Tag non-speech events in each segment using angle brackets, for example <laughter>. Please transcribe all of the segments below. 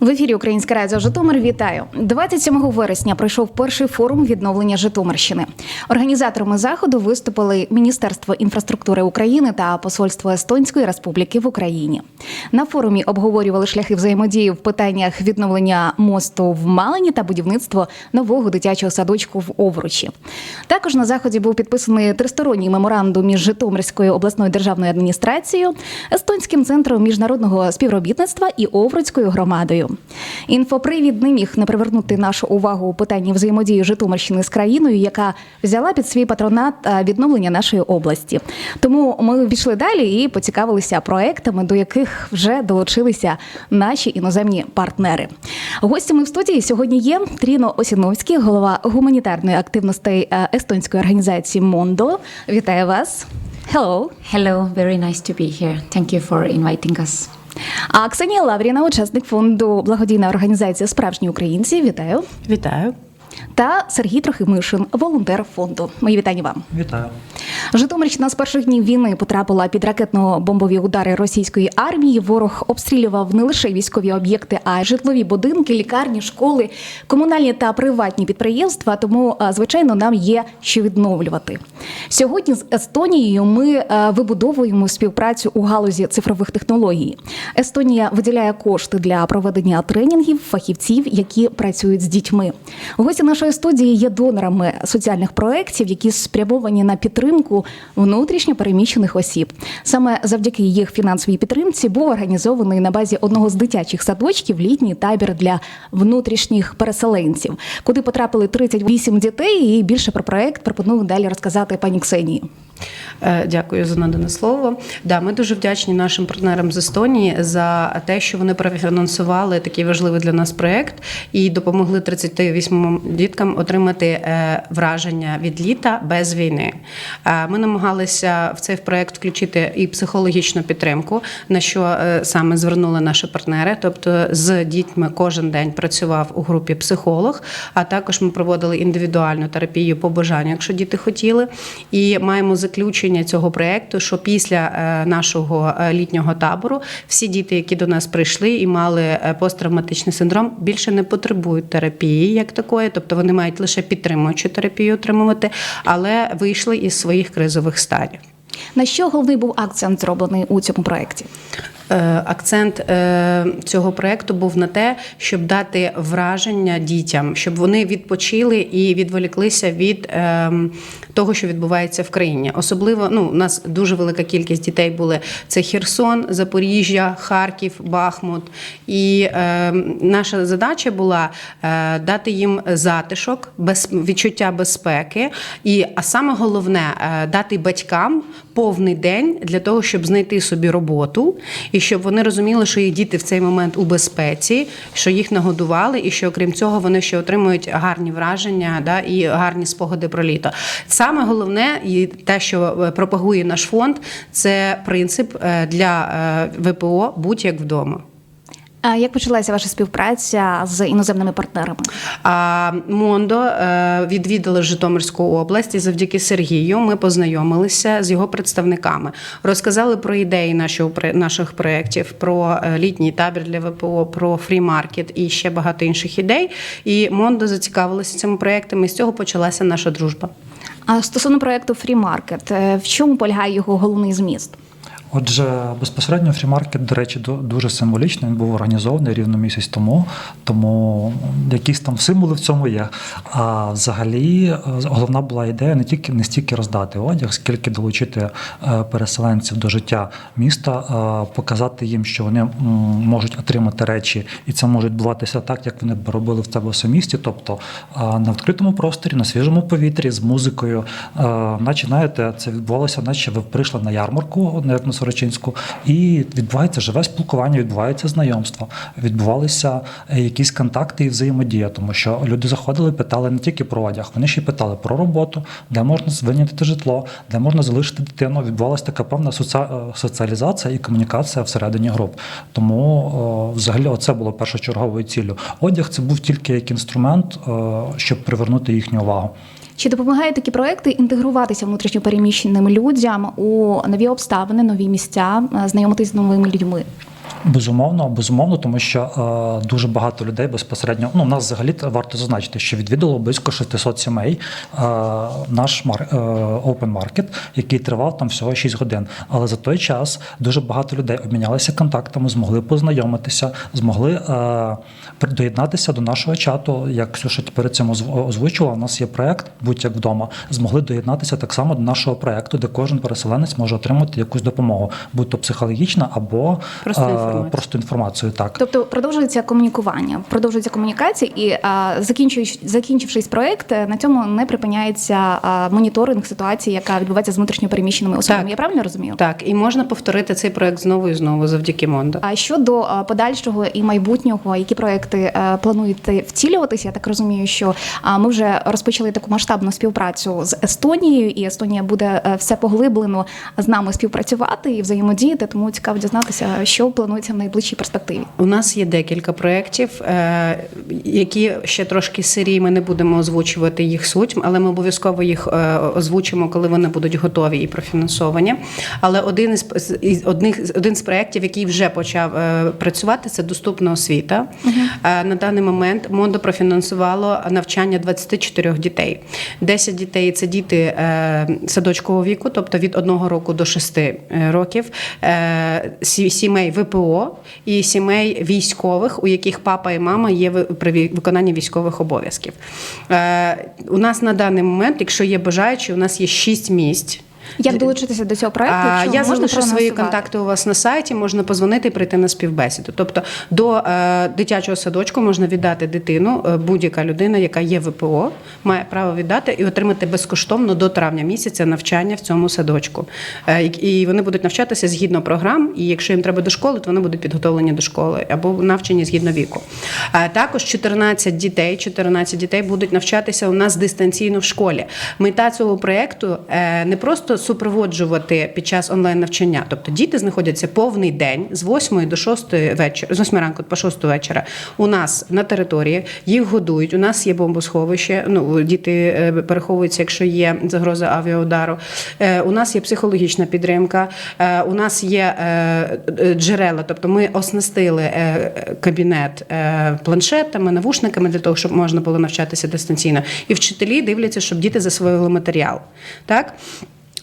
В ефірі Українське радіо Житомир. Вітаю 27 вересня. Пройшов перший форум відновлення Житомирщини. Організаторами заходу виступили Міністерство інфраструктури України та Посольство Естонської Республіки в Україні. На форумі обговорювали шляхи взаємодії в питаннях відновлення мосту в Малині та будівництво нового дитячого садочку в Овручі. Також на заході був підписаний тристоронній меморандум між Житомирською обласною державною адміністрацією, Естонським центром міжнародного співробітництва і Овруцькою громадою. Інфопривід не міг не привернути нашу увагу у питанні взаємодії Житомирщини з країною, яка взяла під свій патронат е, відновлення нашої області. Тому ми пішли далі і поцікавилися проектами, до яких вже долучилися наші іноземні партнери. Гостями в студії сьогодні є Тріно Осіновський, голова гуманітарної активності е, естонської організації Мондо. Вітаю вас. Hello. Hello, very nice to be here. Thank you for inviting us. А Ксенія Лавріна, учасник фонду благодійна організація Справжні українці. Вітаю. Вітаю. Та Сергій Трохимишин, волонтер фонду. Мої вітання вам. Вітаю. Житомирщина з перших днів війни потрапила під ракетно-бомбові удари російської армії. Ворог обстрілював не лише військові об'єкти, а й житлові будинки, лікарні, школи, комунальні та приватні підприємства. Тому, звичайно, нам є що відновлювати. Сьогодні з Естонією ми вибудовуємо співпрацю у галузі цифрових технологій. Естонія виділяє кошти для проведення тренінгів фахівців, які працюють з дітьми. Гості нашої студії є донорами соціальних проєктів, які спрямовані на підтримку внутрішньо переміщених осіб. Саме завдяки їх фінансовій підтримці був організований на базі одного з дитячих садочків літній табір для внутрішніх переселенців, куди потрапили 38 дітей. І більше про проект пропоную далі розказати пані Ксенії. Е, Дякую за надане слово. Да, ми дуже вдячні нашим партнерам з Естонії за те, що вони профінансували такий важливий для нас проект і допомогли 38 діткам отримати е, враження від літа без війни. Е, Ми намагалися в цей проект включити і психологічну підтримку, на що саме звернули наші партнери. Тобто з дітьми кожен день працював у групі психолог, а також ми проводили індивідуальну терапію по бажанню, якщо діти хотіли. І маємо заключення цього проекту, що після е, нашого е, літнього табору всі діти, які до нас прийшли і мали е, посттравматичний синдром, більше не потребують терапії як такої, тобто вони мають лише підтримуючу терапію отримувати, але вийшли із своїх кризових станів. На що головний був акцент зроблений у цьому проєкті? Е, Акцент е, цього проекту був на те, щоб дати враження дітям, щоб вони відпочили і відволіклися від ем, того, що відбувається в країні. Особливо ну, у нас дуже велика кількість дітей були: це Херсон, Запоріжжя, Харків, Бахмут. І ем, наша задача була е, дати їм затишок, без відчуття безпеки, і а саме головне дати батькам повний день для того, щоб знайти собі роботу, і щоб вони розуміли, що їх діти в цей момент у безпеці, що їх нагодували, і що окрім цього вони ще отримують гарні враження да, і гарні спогади про літо. Саме головне, і те, що е, пропагує наш фонд, це принцип е, для е, ВПО будь-як вдома. А як почалася ваша співпраця з іноземними партнерами? Мондо е, відвідали Житомирську область і завдяки Сергію ми познайомилися з його представниками, розказали про ідеї нашого наших проєктів, про е, літній табір для ВПО, про фрі-маркет і ще багато інших ідей. І Мондо зацікавилося цими проєктами. І з цього почалася наша дружба. А стосовно Market, е, в чому полягає його головний зміст? Отже, безпосередньо фрімаркет, до речі, ду- дуже символічний. Він був організований рівно місяць тому, тому якісь там символи в цьому є. А взагалі головна була ідея не тільки не стільки роздати одяг, скільки долучити е, переселенців до життя міста, е, показати їм, що вони можуть отримати речі, і це може відбуватися так, як вони б робили в себе у місті, тобто е, на відкритому просторі, на свіжому повітрі, з музикою. Наче знаєте, це відбувалося, наче ви прийшли на ярмарку, на Сорочинську, і відбувається живе спілкування, відбувається знайомство, відбувалися е, якісь контакти і взаємодія, тому що люди заходили, питали не тільки про одяг, вони ще й питали про роботу, де можна звільнити житло, де можна залишити дитину. Відбувалася така певна е, соціалізація і комунікація всередині груп. Тому взагалі це було першочерговою ціллю. Одяг це був тільки як інструмент, е, щоб привернути їхню увагу. Чи допомагають такі проекти інтегруватися внутрішньопереміщеним людям у нові обставини, нові місця, е, знайомитись з новими людьми? Безумовно, безумовно, тому що е, дуже багато людей безпосередньо. Ну, у нас взагалі варто зазначити, що відвідало близько 600 сімей е, наш мар, е, open market, який тривав там всього 6 годин. Але за той час дуже багато людей обмінялися контактами, змогли познайомитися, змогли е, доєднатися до нашого чату. Як Ксюша перед цим озв- озвучувала, у нас є проект будь-як вдома. Змогли доєднатися так само до нашого проекту, де кожен переселенець може отримати якусь допомогу, будь то психологічна або Просто е, інформацію. просто інформацію. Так. Тобто продовжується комунікування, продовжується комунікація, і закінчуючи закінчившись проект, на цьому не припиняється моніторинг ситуації, яка відбувається з внутрішньопереміщеними особами. Так. Я правильно розумію? Так, і можна повторити цей проект знову і знову завдяки Мондо. А щодо подальшого і майбутнього, які проекти е, плануєте втілюватися? Я так розумію, що ми вже розпочали таку масштабну співпрацю з Естонією, і Естонія буде е, все поглиблено з нами співпрацювати і взаємодіяти. Тому цікаво дізнатися, що планується в найближчій перспективі. У нас є декілька проєктів, е, які ще трошки сирі. Ми не будемо озвучувати їх суть, але ми обов'язково їх озвучимо, коли вони будуть готові і профінансовані. Але один із одних один з проєктів, який вже почав працювати, це доступна освіта. Е, На даний момент Мондо профінансувало навчання 24 дітей. 10 дітей це діти е, садочкового віку, тобто від 1 року до 6 років, е, сімей ВПО і сімей військових, у яких папа і мама є при виконанні військових обов'язків. Е, У нас на даний момент, якщо є бажаючі, у нас є 6 місць. Як долучитися до цього проекту? А, я залишу свої контакти у вас на сайті. Можна позвонити і прийти на співбесіду. Тобто до е, дитячого садочку можна віддати дитину. е, Будь-яка людина, яка є ВПО, має право віддати і отримати безкоштовно до травня місяця навчання в цьому садочку. Е, і- вони будуть навчатися згідно програм. І якщо їм треба до школи, то вони будуть підготовлені до школи або навчені згідно віку. Також 14 дітей, 14 дітей будуть навчатися у нас дистанційно в школі. Мета цього проєкту не просто супроводжувати під час онлайн навчання. Тобто діти знаходяться повний день з 8 до 6 вечора, з 8 ранку по 6 вечора. У нас на території їх годують. У нас є бомбосховище. Ну діти е, переховуються, якщо є загроза авіаудару. Е, У нас є психологічна підтримка. Е, У нас є джерела. Тобто ми оснастили кабінет планшетами, навушниками для того, щоб можна було навчатися дистанційно. І вчителі дивляться, щоб діти засвоїли матеріал. Так?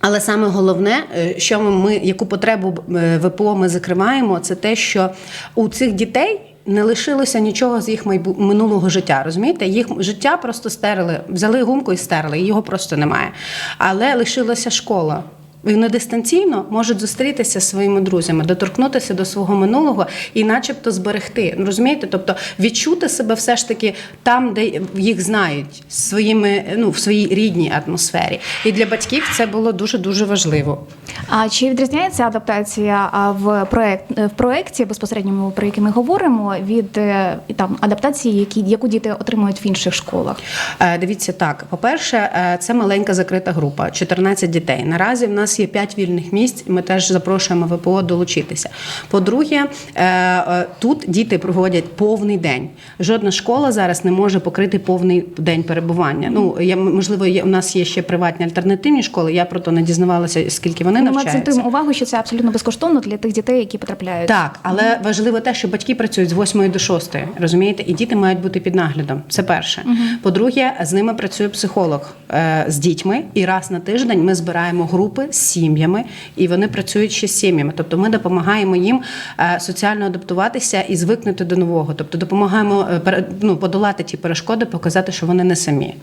Але саме головне, е, що ми, яку потребу е, ВПО ми закриваємо, це те, що у цих дітей. Не лишилося нічого з їх майбу... минулого життя. Розумієте? Їх життя просто стерли, взяли гумку і стерли, і його просто немає. Але лишилася школа. Вони дистанційно можуть зустрітися зі своїми друзями, доторкнутися до свого минулого і, начебто, зберегти. Розумієте? Тобто відчути себе все ж таки там, де їх знають, своїми, ну, в своїй рідній атмосфері. І для батьків це було дуже дуже важливо. А чи відрізняється адаптація в проект в проекті безпосередньо про який ми говоримо від е, там адаптації, які яку діти отримують в інших школах? Е, Дивіться так. По-перше, е, це маленька закрита група, 14 дітей. Наразі в нас є 5 вільних місць. Ми теж запрошуємо ВПО долучитися. По-друге, е, е, тут діти проводять повний день. Жодна школа зараз не може покрити повний день перебування. Ну я можливо, є у нас є ще приватні альтернативні школи. Я про то не дізнавалася, скільки вони Ми навчаються. акцентуємо увагу, що це абсолютно безкоштовно для тих дітей, які потрапляють. Так, але важливо те, що батьки працюють з 8 до 6, розумієте, і діти мають бути під наглядом. Це перше. По-друге, з ними працює психолог е, з дітьми, і раз на тиждень ми збираємо групи сім'ями, і вони працюють ще з сім'ями. Тобто ми допомагаємо їм е, соціально адаптуватися і звикнути до нового. Тобто допомагаємо е, ну, подолати ті перешкоди, показати, що вони не самі.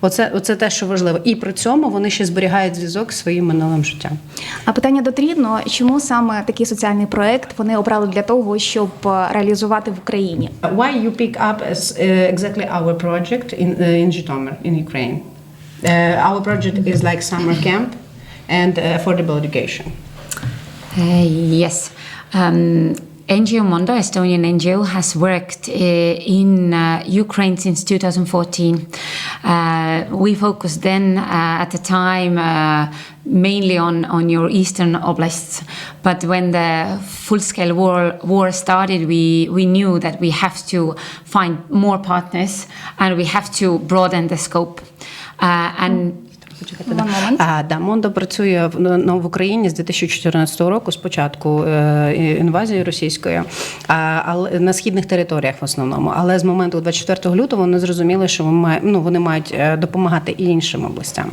Оце, оце те, що важливо. І при цьому вони ще зберігають зв'язок з своїм минулим життям. А питання до Трідно, чому саме такий соціальний проект вони обрали для того, щоб е, реалізувати в Україні? Why you pick up as uh, exactly our project in uh, in Zhytomyr in Ukraine? Uh, our project is like summer camp and uh, affordable education. Uh, yes. Um, NGO Mondo, Estonian NGO, has worked uh, in uh, Ukraine since 2014. Uh, we focused then uh, at the time mainly on, on your eastern oblasts. But when the full scale war, war started, we, we knew that we have to find more partners and we have to broaden the scope. And Почекайте, да. А, да, Мондо працює в, ну, в Україні з 2014 року, спочатку е, інвазії російської, а, але на східних територіях в основному. Але з моменту 24 лютого вони зрозуміли, що вони мають, ну, вони мають е, допомагати і іншим областям.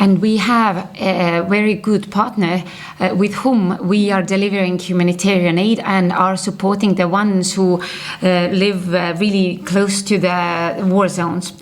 And we have a very good partner uh, with whom we are delivering humanitarian aid and are supporting the ones who uh, live uh, really close to the war zones.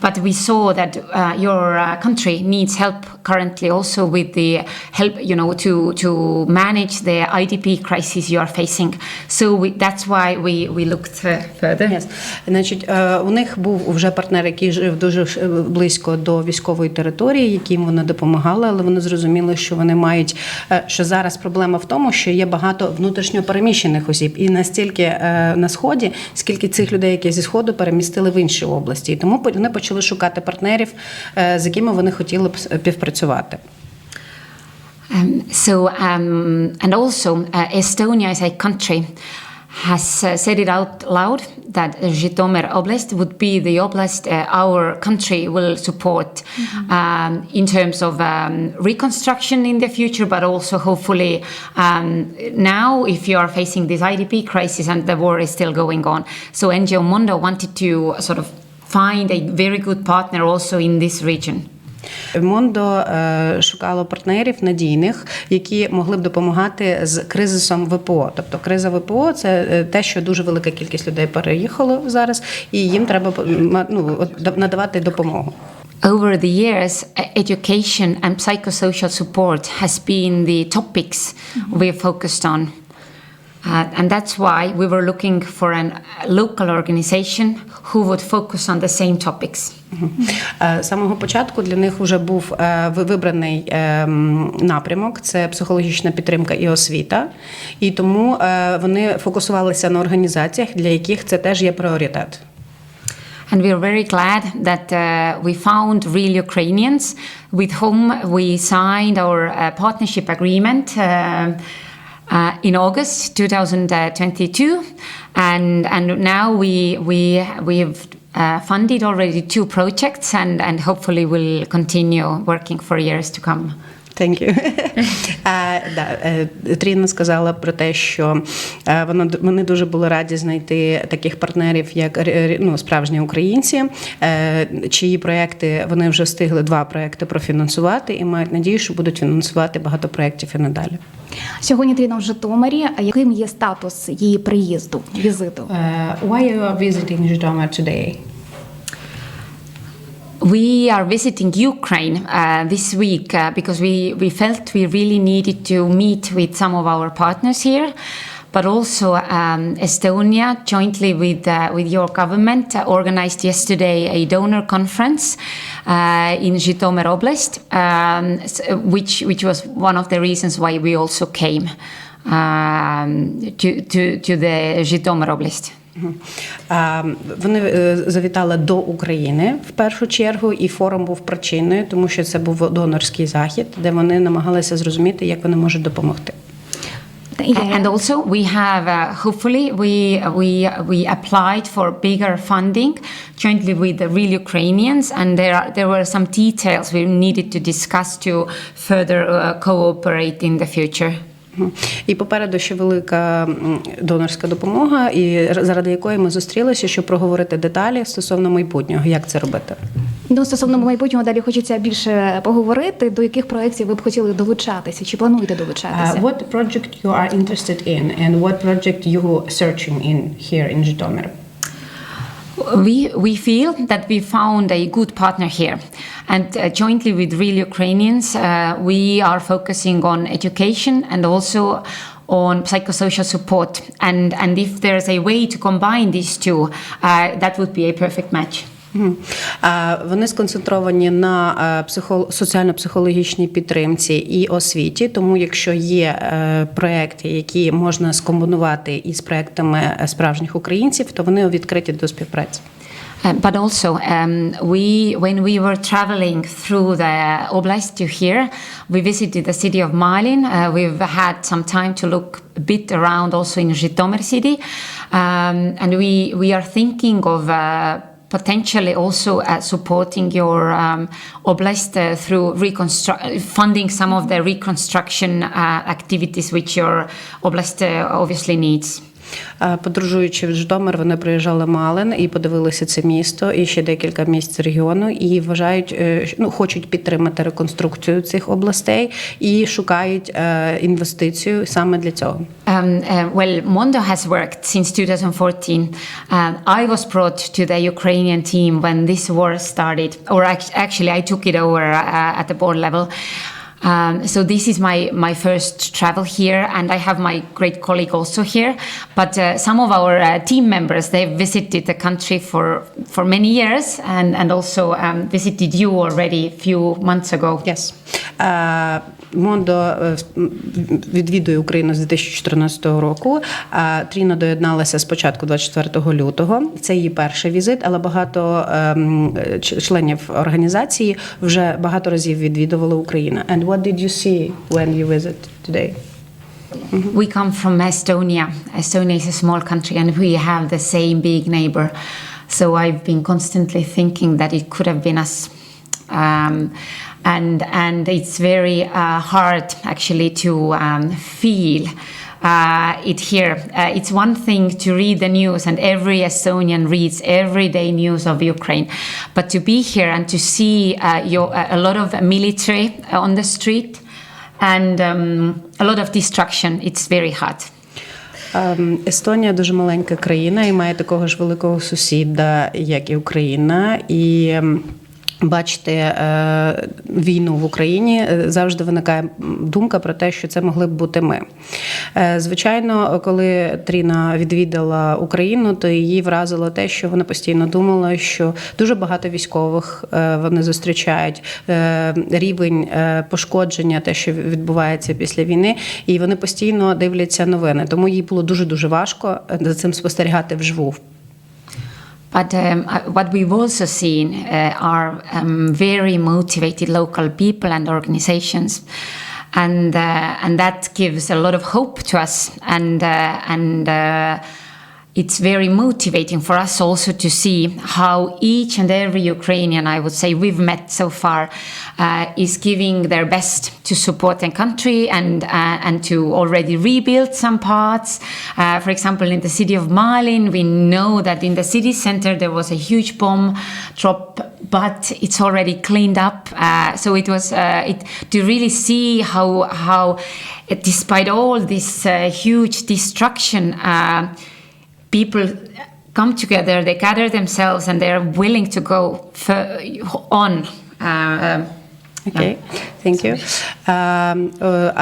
But we saw that uh, your uh, country needs help currently also with the help, you know, to, to manage the IDP crisis you are facing. So we, that's why we, we looked further. Yes. Значить, е, у них був вже партнер, який жив дуже е, близько до військової території, яким вони допомагали, але вони зрозуміли, що вони мають е, що зараз проблема в тому, що є багато внутрішньопереміщених осіб, і настільки на сході, скільки цих людей, які зі сходу перемістили в інші області, і тому вони почали шукати партнерів, з якими вони хотіли б співпрацювати. Um, so, um, and also, uh, Estonia as a country has uh, said it out loud that Zhytomyr Oblast would be the oblast uh, our country will support um, in terms of um, reconstruction in the future, but also hopefully um, now, if you are facing this IDP crisis and the war is still going on. So, NGO Mondo wanted to sort of find a very good partner also in this region. Мондо е, шукало партнерів надійних, які могли б допомагати з кризисом ВПО. Тобто криза ВПО це е, те, що дуже велика кількість людей переїхало зараз, і їм треба ну, надавати допомогу. Over the years, e- education and psychosocial support has been the topics we've focused on. Uh, and that's why we were looking for a local organization who would focus on the same topics. Е, З самого початку для них вже був е, ви- вибраний е, м, напрямок це психологічна підтримка і освіта. І тому е, вони фокусувалися на організаціях, для яких це теж є пріоритет. And we are very glad that uh, we found real Ukrainians with whom we signed our uh, partnership agreement uh, uh, in August 2022. And, and now we, we, we've uh, funded already two projects and, and hopefully will continue working for years to come. Thank you. Е, <laughs> да, е, Тріна сказала про те, що е, вона вони дуже були раді знайти таких партнерів, як ну, справжні українці, е, чиї проекти вони вже встигли два проекти профінансувати і мають надію, що будуть фінансувати багато проєктів і надалі. Сьогодні Тріна в Житомирі. Яким є статус її приїзду, візиту? Why you are visiting Житомир today? We are visiting Ukraine uh, this week uh, because we, we felt we really needed to meet with some of our partners here, but also um, Estonia, jointly with, uh, with your government, uh, organized yesterday a donor conference uh, in Zhytomyr Oblast, um, which, which was one of the reasons why we also came um, to, to, to the Zhytomyr Oblast. Вони е, завітали до України в першу чергу, і форум був причиною, тому що це був донорський захід, де вони намагалися зрозуміти, як вони можуть допомогти. Є- And also, we have uh, hopefully we we we applied for bigger funding jointly with the real Ukrainians, and there are, there were some details we needed to discuss to further uh, cooperate in the future. І попереду ще велика донорська допомога, і заради якої ми зустрілися, щоб проговорити деталі стосовно майбутнього, як це робити. Ну, стосовно майбутнього далі хочеться більше поговорити. До яких проєктів ви б хотіли долучатися? Чи плануєте долучатися? Uh, what project you are interested in, and what project you searching in here in Житомир? We, we feel that we found a good partner here. And uh, jointly with real Ukrainians, uh, we are focusing on education and also on psychosocial support. And, and if there's a way to combine these two, uh, that would be a perfect match. Вони сконцентровані на е, соціально-психологічній підтримці і освіті. Тому, якщо є е, проекти, які можна скомбінувати із проектами е, справжніх українців, то вони відкриті до співпраці. But also, um, we, when we were traveling through the oblast to here, we visited the city of Malin. Uh, we've had some time to look a bit around also in Zhytomyr city. Um, and we, we are thinking of uh, potentially also uh, supporting your um, oblast uh, through reconstru- funding some of the reconstruction uh, activities which your oblast uh, obviously needs. Е, Подорожуючи в Житомир, вони приїжджали Малин і подивилися це місто і ще декілька місць регіону, і вважають, е, ну хочуть підтримати реконструкцію цих областей і шукають е, інвестицію саме для цього. Um, uh, well, Mondo has worked since 2014. Um, I was brought to the Ukrainian team when this war started, or actually, I took it over uh, at the board level. Um, so this is my, my first travel here, and I have my great colleague also here. But uh, some of our uh, team members they visited the country for for many years, and and also um, visited you already a few months ago. Yes. Е, Мондо е, відвідує Україну з 2014 року. Е, Тріна доєдналася спочатку 24 лютого. Це її перший візит, але багато ем, е, членів організації вже багато разів відвідували Україну. And what did you see when you visit today? We come from Estonia. Estonia is a small country and we have the same big neighbor. So I've been constantly thinking that it could have been us. Um, and, and it's very uh, hard actually to um, feel uh, it here. Uh, it's one thing to read the news, and every Estonian reads everyday news of Ukraine. But to be here and to see uh, your, a lot of military on the street, and um, a lot of destruction. It's very hard. Ем, Естонія дуже маленька країна і має такого ж великого сусіда, як і Україна. І ем, бачити е, війну в Україні е, завжди виникає думка про те, що це могли б бути ми. Е, звичайно, коли Тріна відвідала Україну, то її вразило те, що вона постійно думала, що дуже багато військових вони зустрічають рівень пошкодження, те, що відбувається після війни, і вони постійно дивляться новини. Тому їй було дуже дуже важко за цим спостерігати вживу. But um, uh, what we've also seen uh, are um, very motivated local people and organizations. And, uh, and that gives a lot of hope to us. And, uh, and uh, it's very motivating for us also to see how each and every Ukrainian, I would say, we've met so far, uh, is giving their best to support their country and uh, and to already rebuild some parts. Uh, for example, in the city of Malin, we know that in the city center there was a huge bomb drop, but it's already cleaned up. Uh, so it was uh, it to really see how how, despite all this uh, huge destruction. People come together, they gather themselves, and they're willing to go on. Uh, um, Окей, thank. А,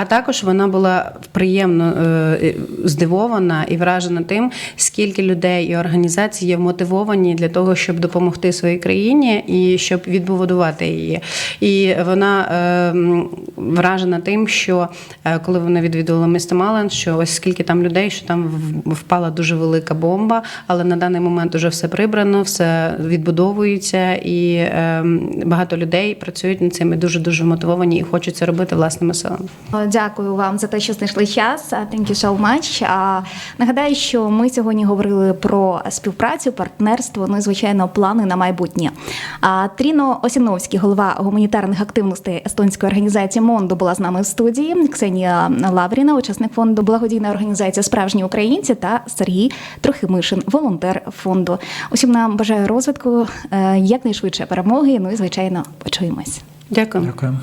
е, також вона була приємно е, здивована і вражена тим, скільки людей і організацій є мотивовані для того, щоб допомогти своїй країні і щоб відбудувати її. І вона е, вражена тим, що е, коли вона відвідувала місто Мален, що ось скільки там людей, що там впала дуже велика бомба, але на даний момент вже все прибрано, все відбудовується, і е, багато людей працюють над цим і дуже дуже мотивовані і хочуть це робити власними силами. Дякую вам за те, що знайшли час. Uh, Thank you so much. А, Нагадаю, що ми сьогодні говорили про співпрацю, партнерство, ну і звичайно, плани на майбутнє. А Тріно Осіновський, голова гуманітарних активностей естонської організації Мондо, була з нами в студії. Ксенія Лавріна, учасник фонду благодійна організація Справжні українці та Сергій Трохимишин, волонтер фонду. Усім нам бажаю розвитку, е, якнайшвидше перемоги. Ну і звичайно, почуємось. Ďakujem. Ďakujem.